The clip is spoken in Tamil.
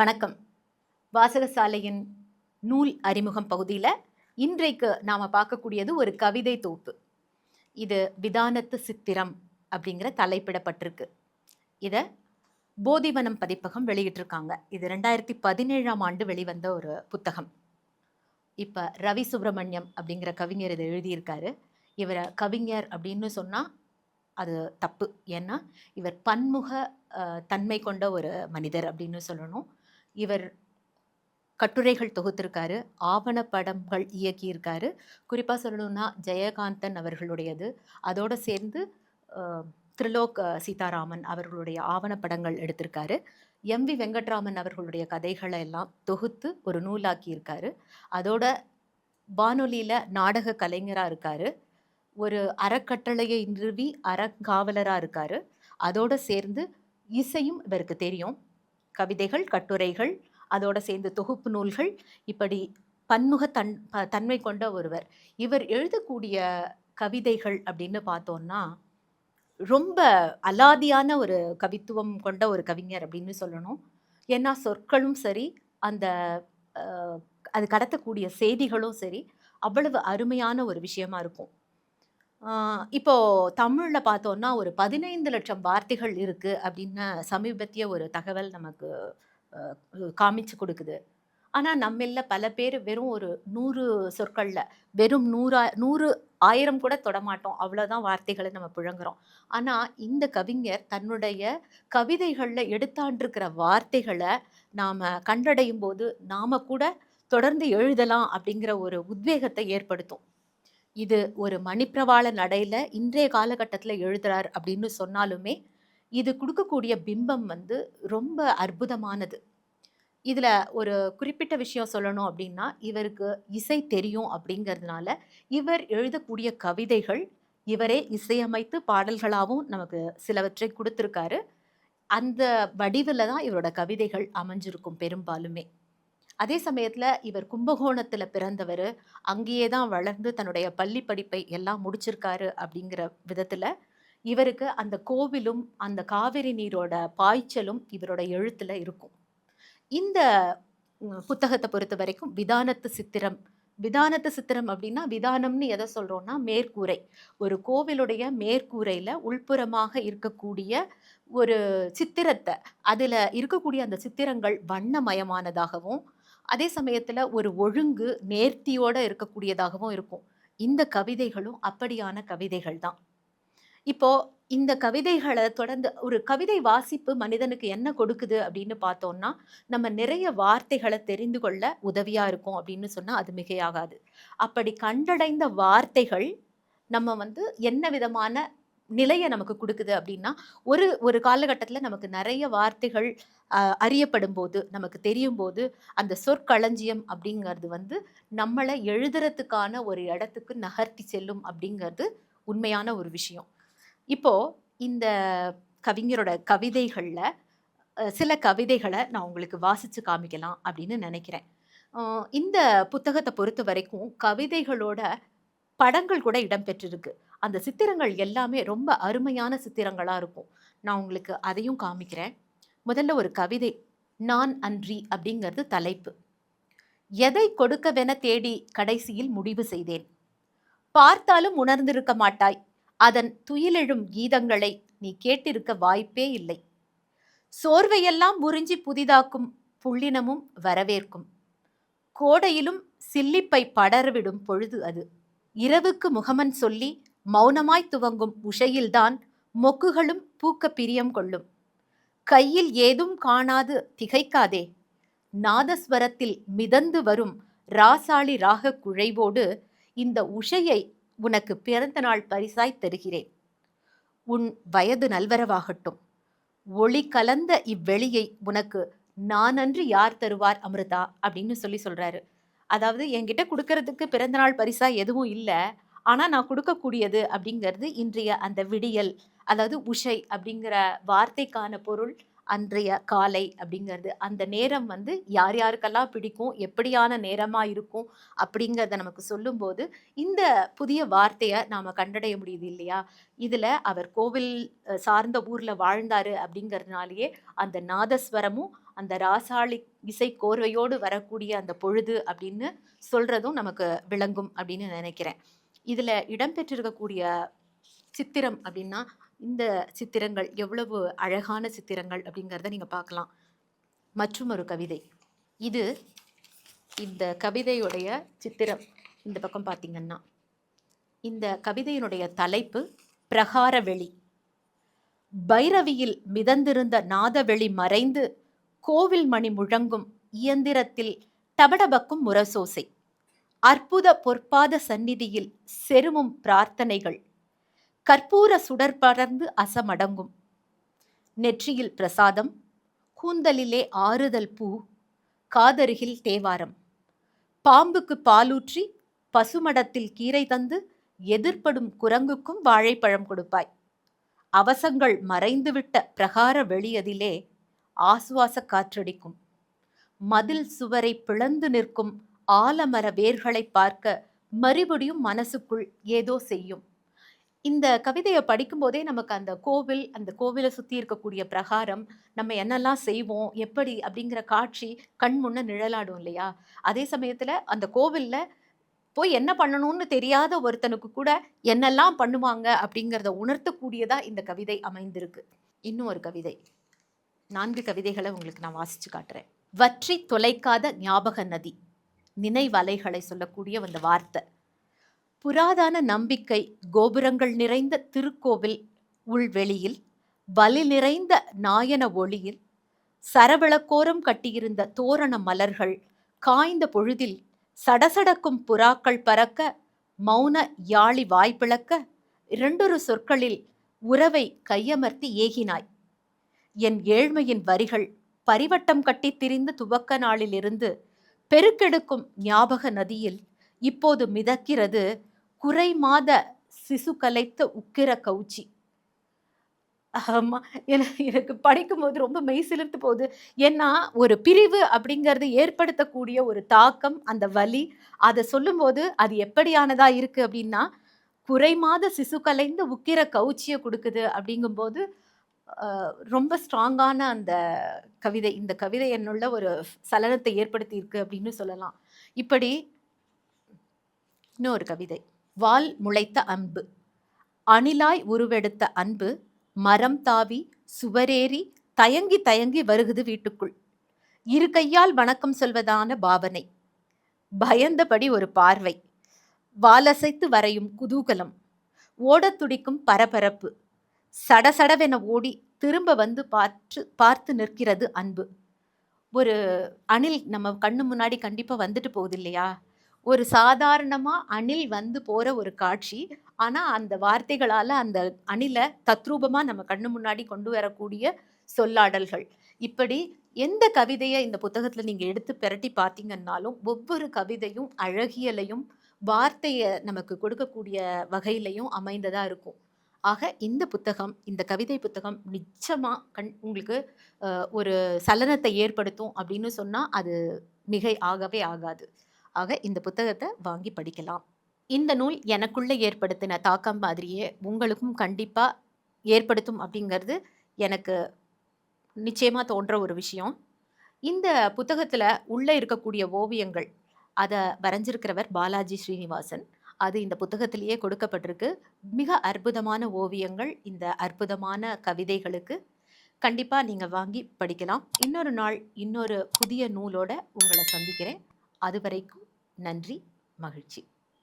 வணக்கம். வாசகசாலையின் நூல் அறிமுகம் பகுதியில் இன்றைக்கு நாம் பார்க்கக்கூடியது ஒரு கவிதை தொகுப்பு. இது விதானத்து சித்திரம் அப்படிங்கிற தலைப்பிடப்பட்டிருக்கு. இதை போதிவனம் பதிப்பகம் வெளியிட்டிருக்காங்க. இது ரெண்டாயிரத்தி பதினேழாம் ஆண்டு வெளிவந்த ஒரு புத்தகம். இப்போ ரவி சுப்பிரமணியம் அப்படிங்கிற கவிஞர் இதை எழுதியிருக்காரு. இவரை கவிஞர் அப்படின்னு சொன்னால் அது தப்பு. ஏன்னா இவர் பன்முக தன்மை கொண்ட ஒரு மனிதர் அப்படின்னு சொல்லணும். இவர் கட்டுரைகள் தொகுத்திருக்காரு ஆவணப்படங்கள் இயக்கியிருக்காரு. குறிப்பாக சொல்லணும்னா ஜெயகாந்தன் அவர்களுடையது. அதோடு சேர்ந்து அஹ், திரிலோக் சீதாராமன் அவர்களுடைய ஆவணப்படங்கள் எடுத்திருக்காரு. எம் வி வெங்கட்ராமன் அவர்களுடைய கதைகளை எல்லாம் தொகுத்து ஒரு நூலாக்கியிருக்காரு. அதோட வானொலியில் நாடக கலைஞராக இருக்கார். ஒரு அறக்கட்டளையை நிறுவி அறங்காவலராக இருக்கார். அதோடு சேர்ந்து இசையும் இவருக்கு தெரியும். கவிதைகள் கட்டுரைகள் அதோடு சேர்ந்து தொகுப்பு நூல்கள் இப்படி பன்முக தன் ப- தன்மை கொண்ட ஒருவர். இவர் எழுதக்கூடிய கவிதைகள் அப்படின்னு பார்த்தோம்னா ரொம்ப அலாதியான ஒரு கவித்துவம் கொண்ட ஒரு கவிஞர் அப்படின்னு சொல்லணும். ஏன்னா சொற்களும் சரி அந்த அது கடத்தக்கூடிய செய்திகளும் சரி அவ்வளவு அருமையான ஒரு விஷயமா இருக்கும். இப்போது இப்போ தமிழில் பார்த்தோன்னா ஒரு பதினைந்து லட்சம் வார்த்தைகள் இருக்குது அப்படின்னு சமீபத்திய ஒரு தகவல் நமக்கு அஹ், காமிச்சு கொடுக்குது. ஆனால் நம்மள பல பேர் வெறும் ஒரு நூறு சொற்களில் வெறும் நூறா நூறு ஆயிரம் கூட தொடமாட்டோம். அவ்வளோதான் வார்த்தைகளை நம்ம புழங்குறோம். ஆனால் இந்த கவிஞர் தன்னுடைய கவிதைகளில் எடுத்தாண்டிருக்கிற வார்த்தைகளை நாம் கண்டடையும் போது நாம் கூட தொடர்ந்து எழுதலாம் அப்படிங்கிற ஒரு உத்வேகத்தை ஏற்படுத்தும். இது ஒரு மணிப்பிரவாள நடையில் இன்றைய காலகட்டத்தில் எழுதுறார் அப்படின்னு சொன்னாலுமே இது கொடுக்கக்கூடிய பிம்பம் வந்து ரொம்ப அற்புதமானது. இதில் ஒரு குறிப்பிட்ட விஷயம் சொல்லணும் அப்படின்னா இவருக்கு இசை தெரியும் அப்படிங்கிறதுனால இவர் எழுதக்கூடிய கவிதைகள் இவரே இசையமைத்து பாடல்களாகவும் நமக்கு சிலவற்றை கொடுத்துருக்காரு. அந்த வடிவில் தான் இவரோட கவிதைகள் அமைஞ்சிருக்கும் பெரும்பாலுமே. அதே சமயத்தில் இவர் கும்பகோணத்தில் பிறந்தவர். அங்கேயே தான் வளர்ந்து தன்னுடைய பள்ளி படிப்பை எல்லாம் முடிச்சிருக்காரு அப்படிங்கிற விதத்தில் இவருக்கு அந்த கோவிலும் அந்த காவிரி நீரோட பாய்ச்சலும் இவரோட எழுத்தில் இருக்கும். இந்த புத்தகத்தை பொறுத்த வரைக்கும் விதானத்து சித்திரம். விதானத்து சித்திரம் அப்படின்னா விதானம்னு எதை சொல்கிறோன்னா மேற்கூரை. ஒரு கோவிலுடைய மேற்கூரையில் உள்புறமாக இருக்கக்கூடிய ஒரு சித்திரத்தை. அதில் இருக்கக்கூடிய அந்த சித்திரங்கள் வண்ணமயமானதாகவும் அதே சமயத்தில் ஒரு ஒழுங்கு நேர்த்தியோடு இருக்கக்கூடியதாகவும் இருக்கும். இந்த கவிதைகளும் அப்படியான கவிதைகள் தான். இப்போது இந்த கவிதைகளை தொடர்ந்து ஒரு கவிதை வாசிப்பு மனிதனுக்கு என்ன கொடுக்குது அப்படின்னு பார்த்தோம்னா நம்ம நிறைய வார்த்தைகளை தெரிந்து கொள்ள உதவியாக இருக்கும் அப்படின்னு சொன்னால் அது மிகையாகாது. அப்படி கண்டடைந்த வார்த்தைகள் நம்ம வந்து என்ன விதமான நிலையை நமக்கு கொடுக்குது அப்படின்னா ஒரு ஒரு காலகட்டத்தில் நமக்கு நிறைய வார்த்தைகள் அறியப்படும் போது நமக்கு தெரியும் போது அந்த சொற்களஞ்சியம் அப்படிங்கிறது வந்து நம்மளை எழுதுறதுக்கான ஒரு இடத்துக்கு நகர்த்தி செல்லும் அப்படிங்கிறது உண்மையான ஒரு விஷயம். இப்போ இந்த கவிஞரோட கவிதைகளில் சில கவிதைகளை நான் உங்களுக்கு வாசித்து காமிக்கலாம் அப்படின்னு நினைக்கிறேன். இந்த புத்தகத்தை பொறுத்த வரைக்கும் கவிதைகளோட படங்கள் கூட இடம்பெற்றிருக்கு அந்த சித்திரங்கள் எல்லாமே ரொம்ப அருமையான சித்திரங்களாக இருக்கும். நான் உங்களுக்கு அதையும் காமிக்கிறேன். முதல்ல ஒரு கவிதை நான் அன்றி அப்படிங்கிறது தலைப்பு. எதை கொடுக்கவென தேடி கடைசியில் முடிவு செய்தேன். பார்த்தாலும் உணர்ந்திருக்க மாட்டாய். அதன் துயிலெழும் கீதங்களை நீ கேட்டிருக்க வாய்ப்பே இல்லை. சோர்வையெல்லாம் உறிஞ்சி புதிதாக்கும் புள்ளினமும் வரவேற்கும். கோடையிலும் சில்லிப்பை படரவிடும் பொழுது அது. இரவுக்கு முகமன் சொல்லி மௌனமாய் துவங்கும் உஷையில்தான் மொக்குகளும் பூக்க பிரியம் கொள்ளும். கையில் ஏதும் காணாது திகைக்காதே. நாதஸ்வரத்தில் மிதந்து வரும் ராசாளி ராக குழைவோடு இந்த உஷையை உனக்கு பிறந்த நாள் பரிசாய் தருகிறேன். உன் வயது நல்வரவாகட்டும். ஒளி கலந்த இவ்வெளியை உனக்கு நானன்று யார் தருவார் அமிர்தா? அப்படின்னு சொல்லி சொல்றாரு. அதாவது என்கிட்ட கொடுக்கறதுக்கு பிறந்தநாள் பரிசா எதுவும் இல்லை. ஆனால் நான் கொடுக்கக்கூடியது அப்படிங்கிறது இன்றைய அந்த விடியல் அதாவது உஷை அப்படிங்கிற வார்த்தைக்கான பொருள் அன்றைய காலை அப்படிங்கிறது. அந்த நேரம் வந்து யார் யாருக்கெல்லாம் பிடிக்கும் எப்படியான நேரமாக இருக்கும் அப்படிங்கிறத நமக்கு சொல்லும்போது இந்த புதிய வார்த்தையை நாம் கண்டடைய முடியுது இல்லையா? இதில் அவர் கோவில் சார்ந்த ஊரில் வாழ்ந்தார் அப்படிங்கிறதுனாலேயே அந்த நாதஸ்வரமும் அந்த ராசாளி இசை கோர்வையோடு வரக்கூடிய அந்த பொழுது அப்படின்னு சொல்கிறதும் நமக்கு விளங்கும் அப்படின்னு நினைக்கிறேன். இதில் இடம்பெற்றிருக்கக்கூடிய சித்திரம் அப்படின்னா இந்த சித்திரங்கள் எவ்வளவு அழகான சித்திரங்கள் அப்படிங்கிறத நீங்கள் பார்க்கலாம். மற்றும் ஒரு கவிதை. இது இந்த கவிதையுடைய சித்திரம். இந்த பக்கம் பார்த்தீங்கன்னா இந்த கவிதையினுடைய தலைப்பு பிரகார வெளி. பைரவியில் மிதந்திருந்த நாதவெளி மறைந்து கோவில் மணி முழங்கும் இயந்திரத்தில் டபடபக்கும் முரசோசை. அற்புத பொற்பாத சந்நிதியில் செருமும் பிரார்த்தனைகள். கற்பூர சுடர் படர்ந்து அசமடங்கும். நெற்றியில் பிரசாதம் கூந்தலிலே ஆறுதல் பூ காதருகில் தேவாரம். பாம்புக்கு பாலூற்றி பசுமடத்தில் கீரை தந்து எதிர்ப்படும் குரங்குக்கும் வாழைப்பழம் கொடுப்பாய். அவசங்கள் மறைந்துவிட்ட பிரகார வெளியதிலே ஆசுவாச காற்றடிக்கும். மதில் சுவரை பிளந்து நிற்கும் ஆலமர வேர்களை பார்க்க மறுபடியும் மனசுக்குள் ஏதோ செய்யும். இந்த கவிதையை படிக்கும்போதே நமக்கு அந்த கோவில் அந்த கோவிலை சுற்றி இருக்கக்கூடிய பிரகாரம் நம்ம என்னெல்லாம் செய்வோம் எப்படி அப்படிங்கிற காட்சி கண் முன்ன நிழலாடும் இல்லையா? அதே சமயத்தில் அந்த கோவிலில் போய் என்ன பண்ணணும்னு தெரியாத ஒருத்தனுக்கு கூட என்னெல்லாம் பண்ணுவாங்க அப்படிங்கிறத உணர்த்தக்கூடியதாக இந்த கவிதை அமைந்திருக்கு. இன்னும் ஒரு கவிதை. நான்கு கவிதைகளை உங்களுக்கு நான் வாசித்து காட்டுறேன். வற்றி தொலைக்காத ஞாபக நதி. நினைவலைகளை சொல்லக்கூடிய அந்த வார்த்தை. புராதான நம்பிக்கை கோபுரங்கள் நிறைந்த திருக்கோவில் உள்வெளியில் வலி நிறைந்த நாயன ஒளியில் சரவிளக்கோரம் கட்டியிருந்த தோரண மலர்கள் காய்ந்த பொழுதில் சடசடக்கும் புறாக்கள் பறக்க மௌன யாழி வாய்ப்பிளக்க இரண்டொரு சொற்களில் உறவை கையமர்த்தி ஏகினாய். என் ஏழ்மையின் வரிகள் பரிவட்டம் கட்டித் திரிந்த துவக்க நாளிலிருந்து பெருக்கெடுக்கும் ஞாபக நதியில் இப்போது மிதக்கிறது குறை மாத சிசு கலைத்த உக்கிர கவுச்சி. ஆமா எனக்கு எனக்கு படிக்கும்போது ரொம்ப மெய் சிலிர்த்து போகுது. ஏன்னா ஒரு பிரிவு அப்படிங்கிறது ஏற்படுத்தக்கூடிய ஒரு தாக்கம் அந்த வலி அதை சொல்லும்போது அது எப்படியானதா இருக்கு அப்படின்னா குறைமாத சிசு கலைந்த உக்கிர கவுச்சியை கொடுக்குது அப்படிங்கும்போது ரொம்ப ஸ்ட்ராங்கான அந்த கவிதை இந்த கவிதை என்னுள்ள ஒரு சலனத்தை ஏற்படுத்தி இருக்கு அப்படின்னு சொல்லலாம். இப்படி இன்னொரு கவிதை. வால் முளைத்த அன்பு. அணிலாய் உருவெடுத்த அன்பு மரம் தாவி சுவரேறி தயங்கி தயங்கி வருகுது வீட்டுக்குள். இரு கையால் வணக்கம் சொல்வதான பாவனை. பயந்தபடி ஒரு பார்வை. வாலசைத்து வரையும் குதூகலம். ஓடத் துடிக்கும் பரபரப்பு. சடசடவென ஓடி திரும்ப வந்து பார்த்து பார்த்து நிற்கிறது அன்பு. ஒரு அணில் நம்ம கண்ணு முன்னாடி கண்டிப்பாக வந்துட்டு போகுது இல்லையா? ஒரு சாதாரணமாக அணில் வந்து போகிற ஒரு காட்சி ஆனால் அந்த வார்த்தைகளால் அந்த அணிலை தத்ரூபமாக நம்ம கண்ணு முன்னாடி கொண்டு வரக்கூடிய சொல்லாடல்கள். இப்படி எந்த கவிதையை இந்த புத்தகத்தில் நீங்கள் எடுத்து பிரட்டி பார்த்தீங்கன்னாலும் ஒவ்வொரு கவிதையும் அழகியலையும் வார்த்தையை நமக்கு கொடுக்கக்கூடிய வகையிலையும் அமைந்ததாக இருக்கும். ஆக இந்த புத்தகம் இந்த கவிதை புத்தகம் நிச்சயமாக கண் உங்களுக்கு ஒரு சலனத்தை ஏற்படுத்தும் அப்படின்னு சொன்னால் அது மிகை ஆகவே ஆகாது. ஆக இந்த புத்தகத்தை வாங்கி படிக்கலாம். இந்த நூல் எனக்குள்ளே ஏற்படுத்தின தாக்கம் மாதிரியே உங்களுக்கும் கண்டிப்பாக ஏற்படுத்தும் அப்படிங்கிறது எனக்கு நிச்சயமாக தோன்ற ஒரு விஷயம். இந்த புத்தகத்தில் உள்ளே இருக்கக்கூடிய ஓவியங்கள் அதை வரைஞ்சிருக்கிறவர் பாலாஜி ஸ்ரீனிவாசன். அது இந்த புத்தகத்திலேயே கொடுக்கப்பட்டிருக்கு. மிக அற்புதமான ஓவியங்கள் இந்த அற்புதமான கவிதைகளுக்கு. கண்டிப்பாக நீங்கள் வாங்கி படிக்கலாம். இன்னொரு நாள் இன்னொரு புதிய நூலோட உங்களை சந்திக்கிறேன். அதுவரைக்கும் நன்றி மகிழ்ச்சி.